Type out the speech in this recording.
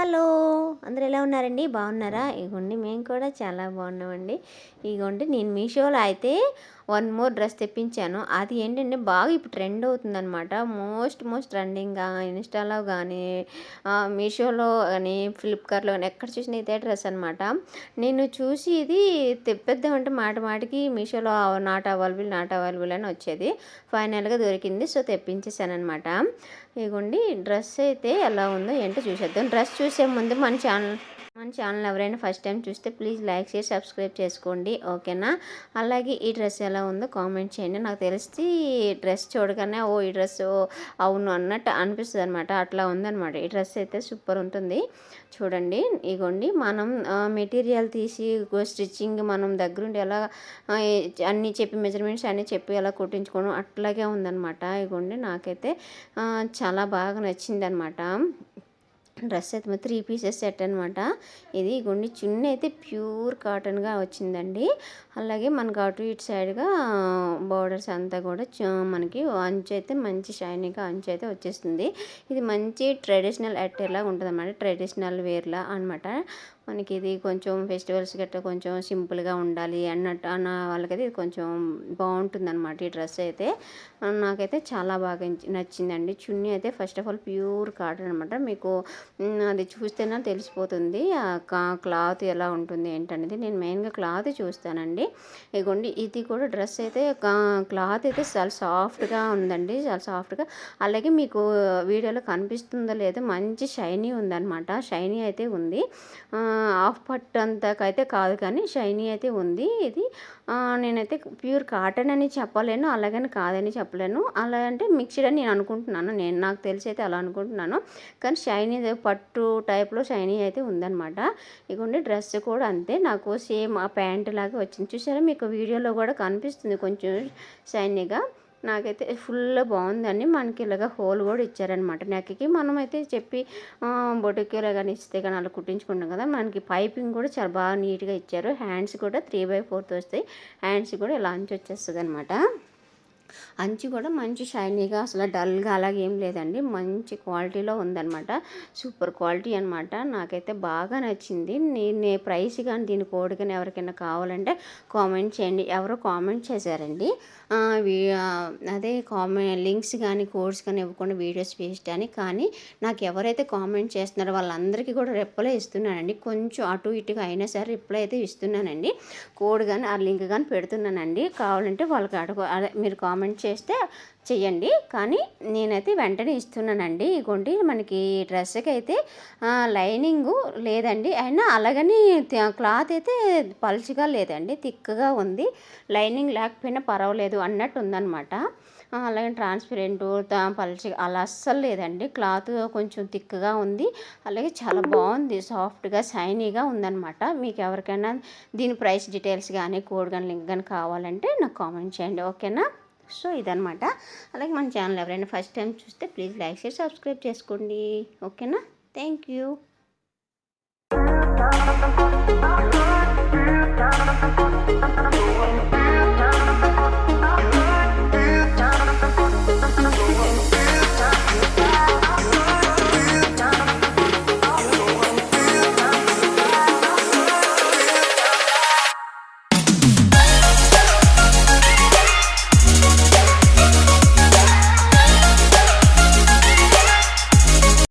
Hello! అందరు ఎలా ఉన్నారండి? బాగున్నారా? ఇగోండి మేము కూడా చాలా బాగున్నామండి. ఇగోండి నేను మీషోలో అయితే వన్ మోర్ డ్రెస్ తెప్పించాను. అది ఏంటంటే బాగా ఇప్పుడు ట్రెండ్ అవుతుందనమాట మోస్ట్ మోస్ట్ ట్రెండింగ్గా ఇన్స్టాలో కానీ మీషోలో కానీ ఫ్లిప్కార్ట్లో కానీ ఎక్కడ చూసినా ఇదే డ్రెస్ అనమాట నేను చూసి ఇది తెప్పిద్దామంటే మాట మాటికి మీషోలో నాట్ అవైలబుల్ నాట్ అవైలబుల్ అని వచ్చేది. ఫైనల్గా దొరికింది. సో తెప్పించేసాను అనమాట ఇగోండి డ్రెస్ అయితే ఎలా ఉందో ఏంటో చూసేద్దాం. డ్రెస్ చూసే ముందు మన ఛానల్ మన ఛానల్ ఎవరైనా ఫస్ట్ టైం చూస్తే ప్లీజ్ లైక్ చేసి సబ్స్క్రైబ్ చేసుకోండి. ఓకేనా? అలాగే ఈ డ్రెస్ ఎలా ఉందో కామెంట్ చేయండి. నాకు తెలిసి డ్రెస్ చూడగానే ఓ ఈ డ్రెస్ అవును అన్నట్టు అనిపిస్తుంది అనమాట అట్లా ఉందన్నమాట. ఈ డ్రెస్ అయితే సూపర్ ఉంటుంది. చూడండి ఇగోండి. మనం మెటీరియల్ తీసి స్టిచ్చింగ్ మనం దగ్గరుండి ఎలా అన్నీ చెప్పి మెజర్మెంట్స్ అన్నీ చెప్పి ఎలా కుట్టించుకోవడం అట్లాగే ఉందన్నమాట. ఇగోండి నాకైతే చాలా బాగా నచ్చింది అనమాట డ్రెస్ అయితే త్రీ పీసెస్ సెట్ అనమాట ఇది గుండి చున్నీ అయితే ప్యూర్ కాటన్గా వచ్చిందండి. అలాగే మనకు అటు ఇటు సైడ్గా బార్డర్స్ అంతా కూడా మనకి అంచు అయితే మంచి షైనింగ్గా అంచు అయితే వచ్చేస్తుంది. ఇది మంచి ట్రెడిషనల్ అట్టేలా ఉంటుంది అనమాట ట్రెడిషనల్ వేర్లా అనమాట మనకి ఇది కొంచెం ఫెస్టివల్స్ గట్రా కొంచెం సింపుల్గా ఉండాలి అన్నట్టు అన్న వాళ్ళకైతే ఇది కొంచెం బాగుంటుంది అనమాట ఈ డ్రెస్ అయితే. నాకైతే చాలా బాగా నచ్చిందండి. చున్నీ అయితే first of all pure cotton అనమాట మీకు అది చూస్తేనే తెలిసిపోతుంది. క్లాత్ ఎలా ఉంటుంది ఏంటనేది. నేను మెయిన్గా క్లాత్ చూస్తానండి. ఇగోండి ఇది కూడా డ్రెస్ అయితే క్లాత్ అయితే చాలా సాఫ్ట్గా ఉందండి. చాలా సాఫ్ట్గా. అలాగే మీకు వీడియోలో కనిపిస్తుందో లేదో మంచి షైనీ ఉందన్నమాట. షైనీ అయితే ఉంది. హాఫ్ పట్ అంతకైతే కాదు కానీ షైనీ అయితే ఉంది ఇది. నేనైతే ప్యూర్ కాటన్ అని చెప్పలేను అలాగని కాదని చెప్పలేను. అలా అంటే మిక్స్డ్ అని నేను అనుకుంటున్నాను. నేను నాకు తెలిసి అయితే అలా అనుకుంటున్నాను. కానీ షైనీ పట్టు టైప్లో షైనీ అయితే ఉందన్నమాట. ఇక డ్రెస్ కూడా అంతే. నాకు సేమ్ ఆ ప్యాంట్ లాగా వచ్చింది. చూసారా? మీకు వీడియోలో కూడా కనిపిస్తుంది కొంచెం షైనీగా. నాకైతే ఫుల్ బాగుందని మనకి ఇలాగ హోల్ కూడా ఇచ్చారనమాట నెక్కి మనమైతే చెప్పి బొటికీలో కానీ ఇస్తే కానీ అలా కుట్టించుకుంటాం కదా. మనకి పైపింగ్ కూడా చాలా బాగా నీట్గా ఇచ్చారు. హ్యాండ్స్ కూడా త్రీ బై ఫోర్త్ వస్తాయి. హ్యాండ్స్ కూడా ఇలా అంచి వచ్చేస్తుంది అనమాట అంచు కూడా మంచి షైనీగా అసలు డల్గా అలాగే ఏం లేదండి. మంచి క్వాలిటీలో ఉందన్నమాట. సూపర్ క్వాలిటీ అనమాట నాకైతే బాగా నచ్చింది. నేను ప్రైస్ కానీ దీని కోడ్ కానీ ఎవరికైనా కావాలంటే కామెంట్ చేయండి. ఎవరో కామెంట్ చేశారండి. అదే కామెంట్ లింక్స్ కానీ కోడ్స్ కానీ ఇవ్వకుండా వీడియోస్ వేస్ట్ అని. కానీ నాకు ఎవరైతే కామెంట్ చేస్తున్నారో వాళ్ళందరికీ కూడా రిప్లై ఇస్తున్నానండి. కొంచెం అటు ఇటుగా అయినా సరే రిప్లై అయితే ఇస్తున్నానండి. కోడ్ కానీ ఆ లింక్ కానీ పెడుతున్నానండి. కావాలంటే వాళ్ళకి అడుగు అదే మీరు కామెంట్ కామెంట్ చేస్తే చెయ్యండి. కానీ నేనైతే వెంటనే ఇస్తున్నానండి. ఇగోండి మనకి డ్రెస్కి అయితే లైనింగు లేదండి. అయినా అలాగని క్లాత్ అయితే పలుచగా లేదండి. థిక్గా ఉంది. లైనింగ్ లేకపోయినా పర్వాలేదు అన్నట్టు ఉందన్నమాట అలాగే ట్రాన్స్పరెంట్ పలిచి అలా అస్సలు లేదండి. క్లాత్ కొంచెం థిక్గా ఉంది. అలాగే చాలా బాగుంది. సాఫ్ట్గా షైనీగా ఉందన్నమాట. మీకు ఎవరికైనా దీని ప్రైస్ డీటెయిల్స్ కానీ కోడ్ కానీ లింక్ కానీ కావాలంటే నాకు కామెంట్ చేయండి. ఓకేనా? సో ఇదనమాట అలాగే మన ఛానల్ ఎవరైనా ఫస్ట్ టైం చూస్తే ప్లీజ్ లైక్ చేసి సబ్స్క్రైబ్ చేసుకోండి. ఓకేనా? Thank you.